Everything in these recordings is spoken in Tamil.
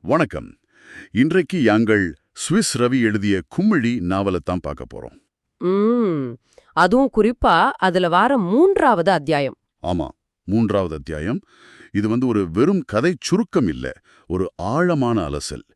வணக்கம். இன்றைக்கு யாங்கள் சுவிஸ் ரவி எழுதிய கும்மிழி நாவலைத்தான் பார்க்க போறோம். அதுவும் குறிப்பா அதுல வார மூன்றாவது அத்தியாயம். ஆமா மூன்றாவது அத்தியாயம். இது வந்து ஒரு வெறும் கதை சுருக்கம் இல்ல ஒரு ஆழமான அலசல்.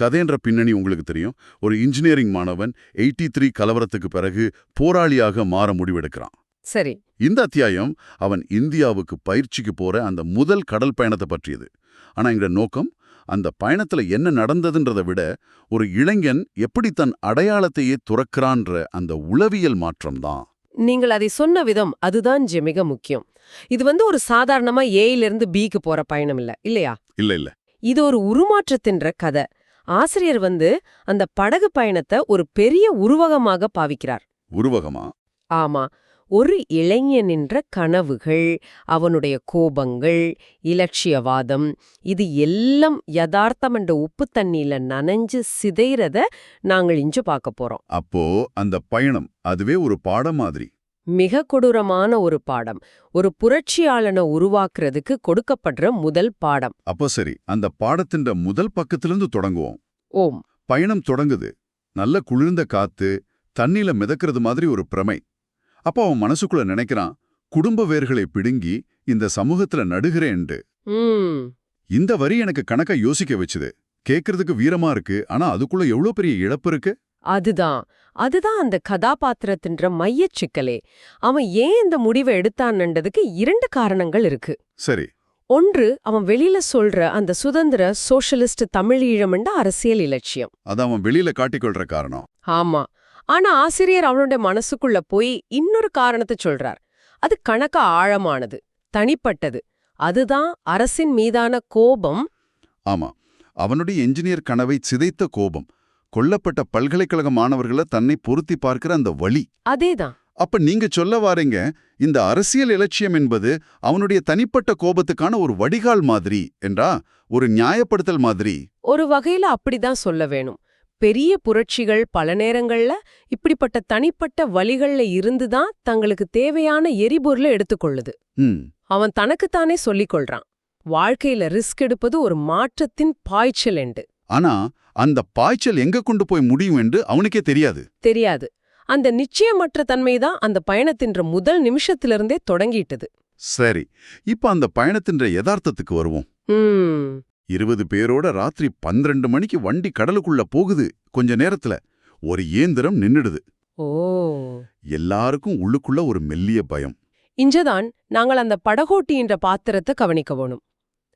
கதைன்ற பின்னணி உங்களுக்கு தெரியும். ஒரு இன்ஜினியரிங் மாணவன் எயிட்டி த்ரீ கலவரத்துக்கு பிறகு போராளியாக மாற முடிவெடுக்கிறான். சரி. இந்த அத்தியாயம் அவன் இந்தியாவுக்கு பயிற்சிக்கு போற அந்த முதல் கடல் பயணத்தை பற்றியது. ஆனா எங்க நோக்கம் அந்த பயணத்துல என்ன நடந்ததுன்றதை விட ஒரு இளைஞன் எப்படி தன் அடையாளத்தையே துறக்கிறான்ற அந்த உளவியல் மாற்றம்தான். நீங்கள் அதை சொன்ன விதம் அதுதான் ஜெ மிக முக்கியம். இது வந்து ஒரு சாதாரணமா ஏயில இருந்து பிக்கு போற பயணம் இல்ல இல்லையா? இல்ல இல்ல. இது ஒரு உருமாற்றத்தின்ற கதை. ஆசிரியர் வந்து அந்த படகு பயணத்தை ஒரு பெரிய உருவகமாக பாவிக்கிறார். உருவகமா? ஆமா. ஒரு இளைஞனின்ற கனவுகள் அவனுடைய கோபங்கள் இலட்சியவாதம் இது எல்லாம் யதார்த்தம் என்ற உப்பு தண்ணியில நனைஞ்சு சிதைறத நாங்கள் இஞ்சு பார்க்க போறோம். அப்போ அந்த பயணம் அதுவே ஒரு பாடம் மாதிரி. மிக கொடூரமான ஒரு பாடம். ஒரு புரட்சியாளனை உருவாக்குறதுக்கு கொடுக்கப்படுற முதல் பாடம். அப்போ சரி அந்த பாடத்தின் முதல் பக்கத்திலிருந்து தொடங்குவோம். ஓம். பயணம் தொடங்குது. நல்ல குளிர்ந்த காத்து தண்ணில மிதக்கிறது மாதிரி ஒரு பிரமை. அப்போ அவன் மனசுக்குள்ள நினைக்கிறான் குடும்ப வேர்களை பிடுங்கி இந்த சமூகத்துல நடுகிறேன்ட்டு. இந்த வரி எனக்கு கணக்க யோசிக்க வச்சுது. கேக்குறதுக்கு வீரமா இருக்கு ஆனா அதுக்குள்ள எவ்வளவு பெரிய இழப்பு இருக்கு? அதுதான். அதுதான் அந்த கதாபாத்திரத்தின்ற மையச் சிக்கலே. அவன் ஏன் இந்த முடிவை எடுத்தான்ன்றதுக்கு இரண்டு காரணங்கள் இருக்கு. சரி. ஒன்று அவன் வெளியில சொல்ற அந்த சுதந்திர சோஷலிஸ்ட் தமிழீழம்ன்ற அரசியல் இலட்சியம். அது அவன் வெளியில காட்டிக்கொள்ற காரணம். ஆமா. ஆனா ஆசிரியர் அவனுடைய மனசுக்குள்ள போய் இன்னொரு காரணத்தை சொல்றார். அது கணக்க ஆழமானது தனிப்பட்டது. அதுதான் அரசின் மீதான கோபம். ஆமா. அவனுடைய என்ஜினியர் கனவை சிதைத்த கோபம். கொல்லப்பட்ட பல்கலைக்கழக மாணவர்களை தன்னை பொருத்தி பார்க்கிற அந்த வழி. அதேதான். அப்ப நீங்க சொல்ல வாரீங்க இந்த அரசியல் இலட்சியம் என்பது அவனுடைய தனிப்பட்ட கோபத்துக்கான ஒரு வடிகால் மாதிரி என்றா? ஒரு நியாயப்படுத்தல் மாதிரி? ஒரு வகையில அப்படிதான் சொல்ல வேணும். பெரிய புரட்சிகள் பல நேரங்கள்ல இப்படிப்பட்ட தனிப்பட்ட வழிகள்ல இருந்துதான் தங்களுக்கு தேவையான எரிபொருளை எடுத்துக்கொள்ளுது. அவன் தனக்குத்தானே சொல்லிக் கொள்றான் வாழ்க்கையில ரிஸ்க் எடுப்பது ஒரு மாற்றத்தின் பாய்ச்சல் என்று. ஆனா அந்த பாய்ச்சல் எங்க கொண்டு போய் முடியும் என்று அவனுக்கே தெரியாது. தெரியாது. அந்த நிச்சயமற்ற தன்மைதான் அந்த பயணத்தின்ற முதல் நிமிஷத்திலிருந்தே தொடங்கிட்டது. சரி இப்ப அந்த பயணத்தின்ற யதார்த்தத்துக்கு வருவோம். இருபது பேரோட ராத்திரி பன்னிரண்டு மணிக்கு வண்டி கடலுக்குள்ள போகுது கொஞ்ச நேரத்துல. ஒரு இயந்திரம் நின்னுடுது. ஓ. எல்லாருக்கும் உள்ளுக்குள்ள ஒரு மெல்லிய பயம். இஞ்சதான் நாங்கள் அந்த படகோட்டின்ற பாத்திரத்தை கவனிக்க வேணும்.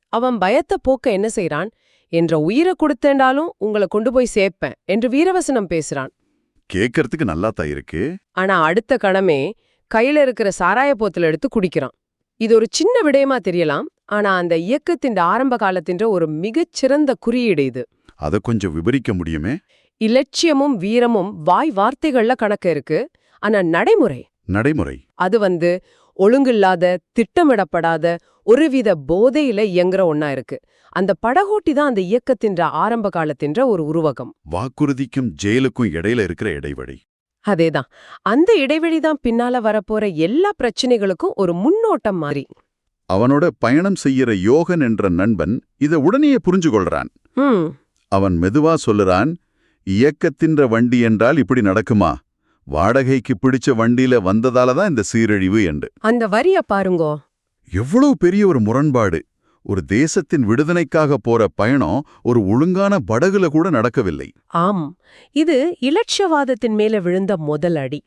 அவன் பயத்தை போக்க என்ன செய்றான்? என்ற உயிரை கொடுத்தேண்டாலும் உங்களை கொண்டு போய் சேர்ப்பேன் என்று வீரவசனம் பேசுறான். கேக்கறதுக்கு நல்லாத்தான் இருக்கு. ஆனா அடுத்த கணமே கையில இருக்கிற சாராய போத்தல எடுத்து குடிக்கிறான். இது ஒரு சின்ன விடயமா தெரியலாம் ஆனா அந்த இயக்கத்தின் ஆரம்ப காலத்தின்ற ஒரு மிகச் சிறந்த குறியீடு இது. அத கொஞ்சம் விவரிக்க முடியுமே? இலட்சியமும் வீரமும் வாய் வார்த்தைகள்ல கணக்கு இருக்கு. ஆனா நடைமுறை. நடைமுறை. அது வந்து ஒழுங்கில்லாத திட்டமிடப்படாத ஒருவித போதையில இயங்குற ஒண்ணா இருக்கு. அந்த படகோட்டி தான் அந்த இயக்கத்தின்ற ஆரம்ப காலத்தின்ற ஒரு உருவகம். வாக்குறுதிக்கும் ஜெயிலுக்கும் இடையில இருக்கிற இடைவெளி. அதேதான். அந்த இடைவெளி தான் பின்னால வரப்போற எல்லா பிரச்சனைகளுக்கும் ஒரு முன்னோட்டம் மாதிரி. அவனோட பயணம் செய்யற யோகன் என்ற நண்பன் இத உடனே புரிஞ்சு கொள்றான் அவன் மெதுவா சொல்லுறான் இயக்கத்தின்ற வண்டி என்றால் இப்படி நடக்குமா? வாடகைக்கு பிடிச்ச வண்டியில வந்ததால தான் இந்த சீரழிவு என்று. அந்த வரிய பாருங்கோ. எவ்வளவு பெரிய ஒரு முரண்பாடு. ஒரு தேசத்தின் விடுதலைக்காக போற பயணம் ஒரு ஒழுங்கான படகுல கூட நடக்கவில்லை. ஆம். இது இலட்சியவாதத்தின் மேல விழுந்த முதல் அடி.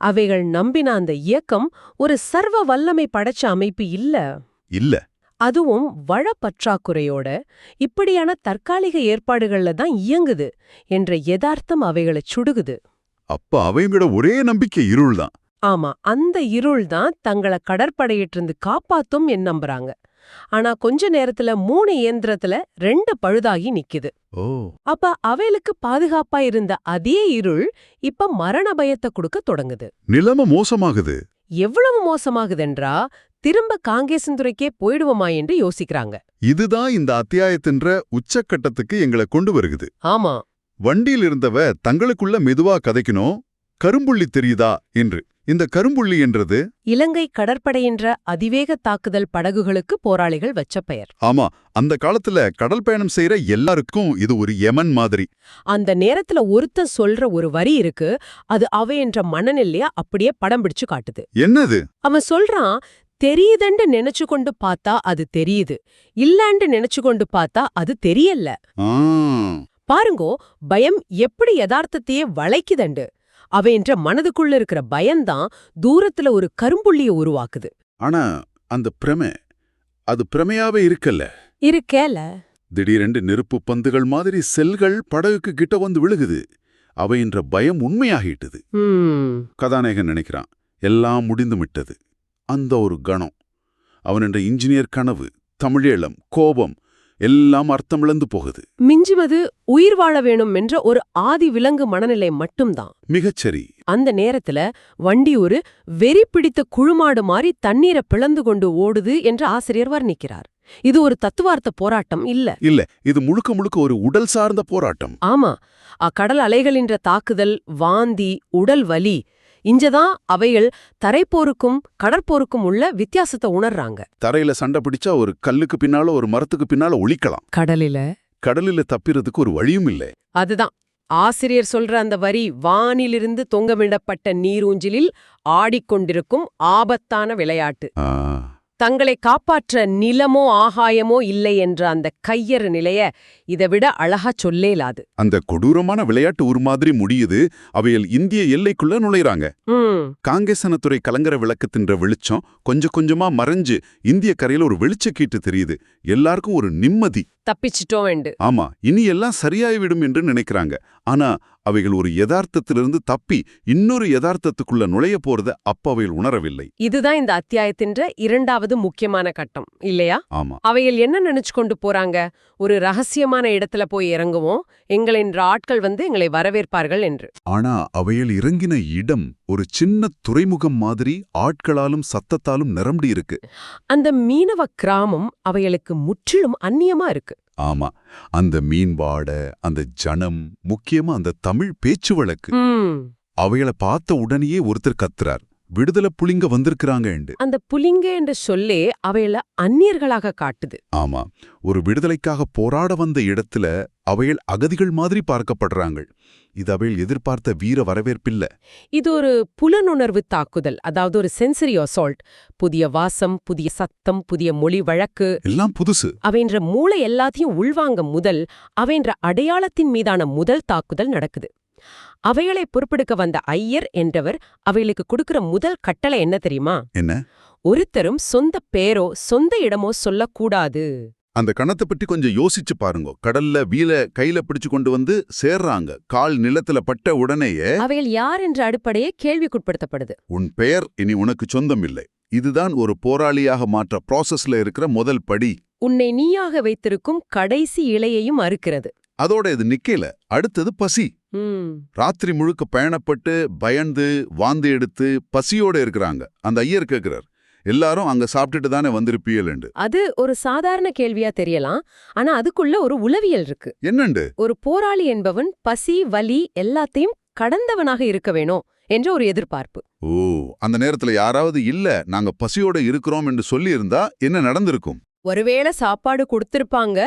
அவைகள் நம்பின அந்த இயக்கம் ஒரு சர்வ வல்லமை படைச்ச அமைப்பு இல்ல. இல்ல. அதுவும் வள பற்றாக்குறையோட இப்படியான தற்காலிக ஏற்பாடுகள்ல தான் இயங்குது என்ற யதார்த்தம் அவைகளை சுடுகுது. அப்ப அவங்களோட ஒரே நம்பிக்கை இருள்தான் ஆமா அந்த இருள் தான் தங்களை கடற்படையிட்டிருந்து காப்பாத்தும் என் நம்புறாங்க. ஆனா கொஞ்ச நேரத்துல மூணு இயந்திரத்துல ரெண்டு பழுதாகி நிக்குது. ஓ. அப்ப அவைகளுக்கு பாதுகாப்பா இருந்த அதே இருள் இப்ப மரண பயத்தை கொடுக்க தொடங்குது. நிலைமை மோசமாகுது. எவ்வளவு மோசமாகுதென்றா திரும்ப காங்கேசந்துறைக்கே போயிடுவோமா என்று யோசிக்கிறாங்க. இதுதான் இந்த அத்தியாயத்தின்ற உச்சக்கட்டத்துக்கு எங்களை கொண்டு வருகுது. ஆமா. வண்டியில் இருந்தவ தங்களுக்குள்ள மெதுவா கதைக்கணும் கரும்புள்ளி தெரியுதா என்று. இந்த கரும்புள்ளி என்றது இலங்கை கடற்படையின்ற அதிவேக தாக்குதல் படகுகளுக்கு போராளிகள் வச்ச பெயர். ஆமா அந்த காலத்துல கடல் பயணம் செய்யற எல்லாருக்கும் இது ஒரு யமன் மாதிரி. அந்த நேரத்துல ஒருத்தன் சொல்ற ஒரு வரி இருக்கு அது அவ என்ற மனநிலைய அப்படியே படம் பிடிச்சு காட்டுது. என்னது? அவன் சொல்றான் தெரியுதண்டு நினைச்சு கொண்டு பார்த்தா அது தெரியுது இல்லாண்டு நினைச்சு கொண்டு பார்த்தா அது தெரியல. பாருங்கோ பயம் எப்படி யதார்த்தத்தையே வளைக்குதண்டு. அவ என்ற மனதுக்குள்ள இருக்கிற பயம்தான் தூரத்துல ஒரு கரும்புள்ளிய உருவாக்குது. ஆனா அந்த பிரமை அது பிரமையாவே இருக்கல்ல? இருக்கேல. திடீரென்று நெருப்பு பந்துகள் மாதிரி செல்கள் படகுக்கு கிட்ட வந்து விழுகுது. அவை என்ற பயம் உண்மையாகிட்டது கதாநாயகன் நினைக்கிறான் எல்லாம் முடிந்து விட்டது அந்த ஒரு கணம். அவன் என்ற இன்ஜினியர் கனவு தமிழேளம் கோபம் எல்லாம் அர்த்தமிழந்து போகுது. மிஞ்சுவது உயிர் வாழ வேணும் என்ற ஒரு ஆதி விலங்கு மனநிலை மட்டும்தான். மிகச்சரி அந்த நேரத்துல வண்டி ஒரு வெறி பிடித்த குழுமாடு மாதிரி தண்ணீரை பிளந்து கொண்டு ஓடுது என்று ஆசிரியர் வர்ணிக்கிறார். இது ஒரு தத்துவார்த்த போராட்டம் இல்ல. இல்ல இது முழுக்க முழுக்க ஒரு உடல் சார்ந்த போராட்டம். ஆமா அக்கடல் அலைகளின்ற தாக்குதல் வாந்தி உடல் வலி இஞ்சதான் அவைகள் தரைப்போருக்கும் கடற்போருக்கும் உள்ள வித்தியாசத்தை உணர்றாங்க. தரையில சண்டை பிடிச்சா ஒரு கல்லுக்கு பின்னால ஒரு மரத்துக்கு பின்னால ஒளிக்கலாம் கடலில? கடலில தப்பிறதுக்கு ஒரு வழியும் இல்லை. அதுதான். ஆசிரியர் சொல்ற அந்த வரி வானிலிருந்து தொங்கவிடப்பட்ட நீரூஞ்சிலில் ஆடிக்கொண்டிருக்கும் ஆபத்தான விளையாட்டு. தங்களை காப்பாற்ற நிலமோ ஆகாயமோ இல்லை என்ற அந்த கையறு நிலைய இதை விட அழகா சொல்லேலாது அந்த கொடூரமான விளையாட்டு ஒரு மாதிரி முடியுது. அவையில் இந்திய எல்லைக்குள்ள நுழைறாங்க ம். காங்கேசனத்துறை கலங்கர விளக்கத்தின்ற வெளிச்சம் கொஞ்சம் கொஞ்சமா மறைஞ்சு இந்திய கரையில ஒரு வெளிச்சக்கீட்டு தெரியுது. எல்லாருக்கும் ஒரு நிம்மதி. தப்பிச்சிட்டோம் வேண்டு ஆமா இனி எல்லாம் சரியாய்விடும் என்று நினைக்கிறாங்க. ஆனா அவைகள் ஒரு யதார்த்தத்திலிருந்து தப்பி இன்னொரு யதார்த்தத்துக்குள்ள நுழைய போறத அப்ப அவைகள் உணரவில்லை. இதுதான் இந்த அத்தியாயத்தின்ற இரண்டாவது முக்கியமான கட்டம் இல்லையா? ஆமா. அவைகள் என்ன நினைச்சு கொண்டு போறாங்க? ஒரு ரகசியமான இடத்துல போய் இறங்குவோம் எங்களின் ஆட்கள் வந்து எங்களை வரவேற்பார்கள் என்று. ஆனா அவைகள் இறங்கின இடம் ஒரு சின்ன துறைமுகம் மாதிரி ஆட்களாலும் சத்தத்தாலும் நிரம்பி இருக்கு. அந்த மீனவ கிராமம் அவைகளுக்கு முற்றிலும் அந்நியமா இருக்கு. ஆமா. அந்த மீன்பாட அந்த ஜனம் முக்கியமா அந்த தமிழ் பேச்சு வழக்கு அவைகளை பார்த்த உடனேயே ஒருத்தர் கத்துறார். விடுதலை புலிங்க வந்திருக்கிறாங்க அந்த புலிங்க என்ற சொல்லே அவைகள அந்நியர்களாக காட்டுது. ஆமா ஒரு விடுதலைக்காக போராட வந்த இடத்துல அவைகள் அகதிகள் மாதிரி பார்க்கப்படுறாங்க இது அவைகள் எதிர்பார்த்த வீர வரவேற்பில்ல. இது ஒரு புலனுணர்வு தாக்குதல் அதாவது ஒரு சென்சரி அசால்ட் புதிய வாசம் புதிய சத்தம் புதிய மொழி வழக்கு. எல்லாம் புதுசு. அவைன்ற மூளை எல்லாத்தையும் உள்வாங்க முதல் அவைன்ற அடையாளத்தின் மீதான முதல் தாக்குதல் நடக்குது. அவைகளை பொறுப்பெடுக்க வந்த ஐயர் என்றவர் அவைகளுக்கு கொடுக்கிற முதல் கட்டளை என்ன தெரியுமா? என்ன? ஒருத்தரும் சொந்த பேரோ சொந்த இடமோ சொல்லக்கூடாது. அந்த கணத்தை பற்றி கொஞ்சம் யோசிச்சு பாருங்க. கடல்ல வீல கையில பிடிச்சு கொண்டு வந்து சேர்றாங்க. கால் நிலத்துல பட்ட உடனேயே அவைகள் யார் என்ற அடிப்படையே கேள்விக்குட்படுத்தப்படுது. உன் பெயர் இனி உனக்கு சொந்தம் இல்லை இதுதான் ஒரு போராளியாக மாற்ற ப்ராசஸ்ல இருக்கிற முதல் படி. உன்னை நீயாக வைத்திருக்கும் கடைசி இலையையும் அறுக்கிறது. அதோட இது நிக்கல. அடுத்தது பசி. ராத்திரி முழுக்க பயணப்பட்டு பயந்து வாந்தி எடுத்து பசியோட இருக்கிறாங்க. அந்த ஐயர் கேக்குறார் எல்லாரும் அங்க சாப்பிட்டுட்டு தானே வந்திருப்பீயல்ண்டு. அது ஒரு சாதாரண கேள்வியா தெரியலாம் ஆனா அதுக்குள்ள ஒரு உளவியல் இருக்கு. என்னண்டு? ஒரு போராளி என்பவன் பசி வலி எல்லாத்தையும் கடந்தவனாக இருக்க வேணும் என்ற ஒரு எதிர்பார்ப்பு. ஓ அந்த நேரத்துல யாராவது இல்ல நாங்க பசியோட இருக்கிறோம் என்று சொல்லி இருந்தா என்ன நடந்திருக்கும்? ஒருவேளை சாப்பாடு கொடுத்திருப்பாங்க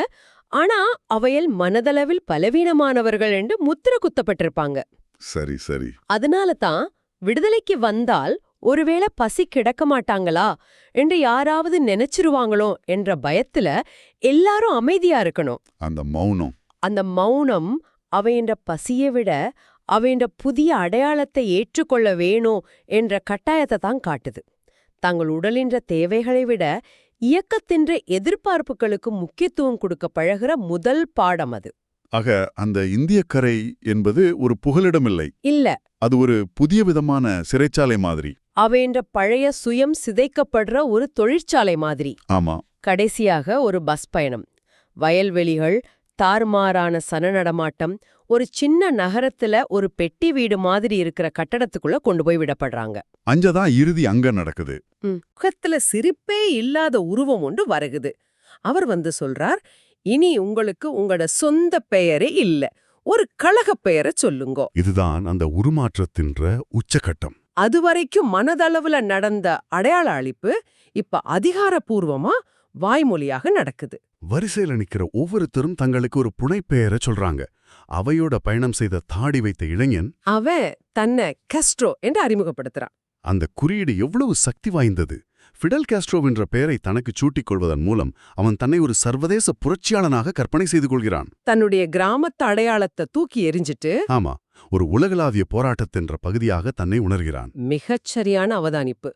ஆனா அவையல் மனதளவில் பலவீனமானவர்கள் என்று முத்திர குத்தப்பட்டிருப்பாங்க. சரி சரி. அதனால தான் விடுதலைக்கு வந்தால் ஒருவேளை பசி கிடக்க மாட்டாங்களா என்று யாராவது நினைச்சிருவாங்களோ என்ற பயத்துல எல்லாரும் அமைதியா இருக்கணும். அந்த மௌனம். அந்த மௌனம் அவையன்ற பசியை விட அவையன்ற புதிய அடையாளத்தை ஏற்றுக்கொள்ள வேணும் என்ற கட்டாயத்தை தான் காட்டுது. தங்கள் உடலின்ற தேவைகளை விட இயக்கத்தின்ற எதிர்பார்ப்புகளுக்கு முக்கியத்துவம் கொடுக்க பழகுற முதல் பாடம் அது. ஆக அந்த இந்திய கரை என்பது ஒரு புகலிடமில்லை. இல்ல. அது ஒரு புதிய விதமான சிறைச்சாலை மாதிரி. அவையன்ற பழைய சுயம் சிதைக்கப்படுற ஒரு தொழிற்சாலை மாதிரி. ஆமா. கடைசியாக ஒரு பஸ் பயணம். வயல்வெளிகள் தாறுமாறான சன நடமாட்டம் ஒரு சின்ன நகரத்துல ஒரு பெட்டி வீடு மாதிரி இருக்கிற கட்டடத்துக்குள்ள கொண்டு போய் விடப்படுறாங்க. அஞ்சதான் இறுதி அங்க நடக்குது. முகத்துல சிரிப்பே இல்லாத உருவம் ஒன்று வருகுது. அவர் வந்து சொல்றார் இனி உங்களுக்கு உங்களோட சொந்த பெயரே இல்ல ஒரு கழகப் பெயரை சொல்லுங்கோ. இதுதான் அந்த உருமாற்றத்தின்ற உச்சகட்டம். அதுவரைக்கும் மனதளவுல நடந்த அடையாள அழிப்பு இப்ப அதிகாரப்பூர்வமா வாய்மொழியாக நடக்குது. வரிசையில நிக்கிற ஒவ்வொருத்தரும் தங்களுக்கு ஒரு புனைப்பெயரை சொல்றாங்க. அவையோட பயணம் செய்த தாடி வைத்த இளைஞன் அவன் தன்னை கஸ்ட்ரோ என்று அறிமுகப்படுத்துறான். அந்த குறியீடு எவ்வளவு சக்தி வாய்ந்தது. ஃபிடல் காஸ்ட்ரோவென்ற பெயரை தனக்கு சூட்டிக் கொள்வதன் மூலம் அவன் தன்னை ஒரு சர்வதேச புரட்சியாளனாக கற்பனை செய்து கொள்கிறான். தன்னுடைய கிராமத்து அடையாளத்தை தூக்கி எறிஞ்சிட்டு ஆமா ஒரு உலகளாவிய போராட்டத்தின்ற பகுதியாக தன்னை உணர்கிறான். மிகச்சரியான அவதானிப்பு.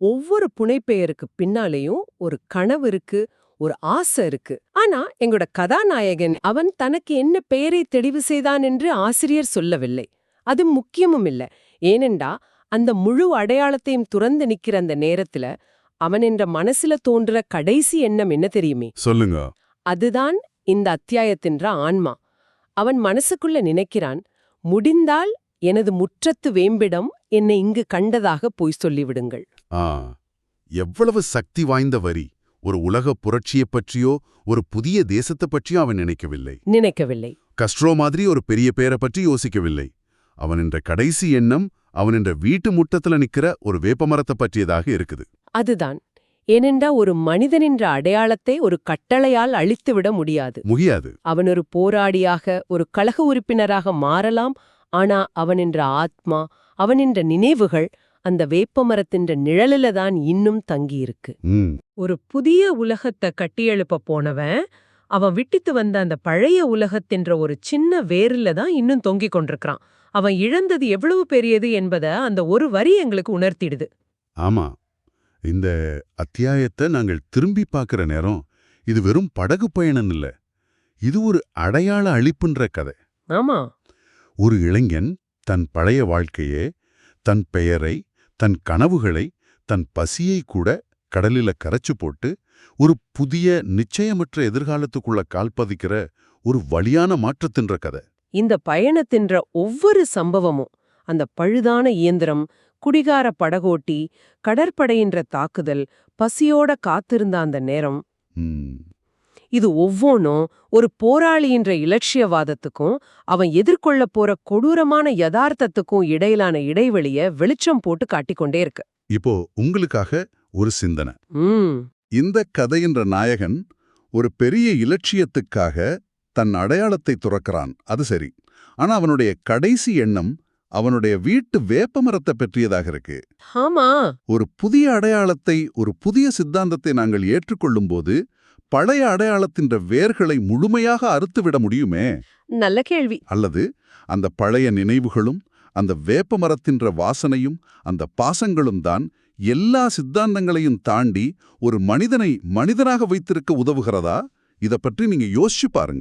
ஒவ்வொரு புனைப்பெயருக்கு பின்னாலேயும் ஒரு கனவு இருக்கு ஒரு ஆசை இருக்கு. ஆனா எங்களோட கதாநாயகன் அவன் தனக்கு என்ன பெயரை தெளிவு செய்தான் என்று ஆசிரியர் சொல்லவில்லை. அது முக்கியமும் இல்ல. ஏனெண்டா அந்த முழு அடையாளத்தையும் துறந்து நிக்கிற அந்த நேரத்துல அவன் என்ற மனசுல தோன்ற கடைசி எண்ணம் என்ன தெரியுமே? சொல்லுங்க. அதுதான் இந்த அத்தியாயத்தின்ற ஆன்மா. அவன் மனசுக்குள்ள நினைக்கிறான் முடிந்தால் எனது முற்றத்து வேம்பிடம் என்னை இங்கு கண்டதாக பொய் சொல்லிவிடுங்கள். ஆ எவ்வளவு சக்தி வாய்ந்த வரி. ஒரு உலக புரட்சியைப் பற்றியோ ஒரு புதிய தேசத்தைப் பற்றியோ அவன் நினைக்கவில்லை. நினைக்கவில்லை. கஸ்ட்ரோ மாதிரி ஒரு பெரிய பேரை பற்றி யோசிக்கவில்லை. அவன் என்ற கடைசி எண்ணம் அவன் என்ற வீட்டு முட்டத்துல நிக்கிற ஒரு வேப்பமரத்தை பற்றியதாக இருக்குது. அதுதான். ஏனென்றா ஒரு மனிதனின்ற அடையாளத்தை ஒரு கட்டளையால் அழித்துவிட முடியாது. முகியாது அவன் ஒரு போராடியாக ஒரு கழக உறுப்பினராக மாறலாம் ஆனா அவனின்ற ஆத்மா அவனின்ற நினைவுகள் அந்த வேப்பமரத்தின்ற நிழலில தான் இன்னும் தங்கியிருக்கு. ஒரு புதிய உலகத்தை கட்டியெழுப்ப போனவன் அவன் விட்டித்து வந்த அந்த பழைய உலகத்தின்ற ஒரு சின்ன வேர்ல தான் இன்னும் தொங்கிக் கொண்டிருக்கிறான். அவன் இழந்தது எவ்வளவு பெரியது என்பத அந்த ஒரு வரி எங்களுக்கு உணர்த்திடுது. ஆமா. இந்த அத்தியாயத்தை நாங்கள் திரும்பி பார்க்கிற நேரம் இது வெறும் படகு பயணம் இல்ல. இது ஒரு அடையாள அழிப்புன்ற கதை. ஆமா. ஒரு இளைஞன் தன் பழைய வாழ்க்கையே தன் பெயரை தன் கனவுகளை தன் பசியை கூட கடலில கரைச்சு போட்டு ஒரு புதிய நிச்சயமற்ற எதிர்காலத்துக்குள்ள கால் பதிக்கிற ஒரு வழியான மாற்றத்தின்ற கதை. இந்த பயணத்தின்ற ஒவ்வொரு சம்பவமும் அந்த பழுதான இயந்திரம் குடிகார படகோட்டி கடற்படையின்ற தாக்குதல் பசியோட காத்திருந்த அந்த நேரம் இது ஒவ்வொன்றும் ஒரு போராளியின்ற இலட்சியவாதத்துக்கும் அவன் எதிர்கொள்ள போற கொடூரமான யதார்த்தத்துக்கும் இடையிலான இடைவெளிய வெளிச்சம் போட்டு காட்டிக்கொண்டே இருக்கு. இப்போ உங்களுக்காக ஒரு சிந்தனை. இந்த கதையின்ற நாயகன் ஒரு பெரிய இலட்சியத்துக்காக தன் அடையாளத்தை துறக்கிறான். அது சரி. ஆனா அவனுடைய கடைசி எண்ணம் அவனுடைய வீட்டு வேப்பமரத்தை பற்றியதாக இருக்கு. ஆமா. ஒரு புதிய அடையாளத்தை ஒரு புதிய சித்தாந்தத்தை நாங்கள் ஏற்றுக்கொள்ளும்போது பழைய அடையாளத்தின்ற வேர்களை முழுமையாக அறுத்துவிட முடியுமே? நல்ல கேள்வி. அல்லது அந்த பழைய நினைவுகளும் அந்த வேப்ப மரத்தின்ற வாசனையும் அந்த பாசங்களும் தான் எல்லா சித்தாந்தங்களையும் தாண்டி ஒரு மனிதனை மனிதனாக வைத்திருக்க உதவுகிறதா? இத பற்றி நீங்க யோசிச்சு பாருங்க.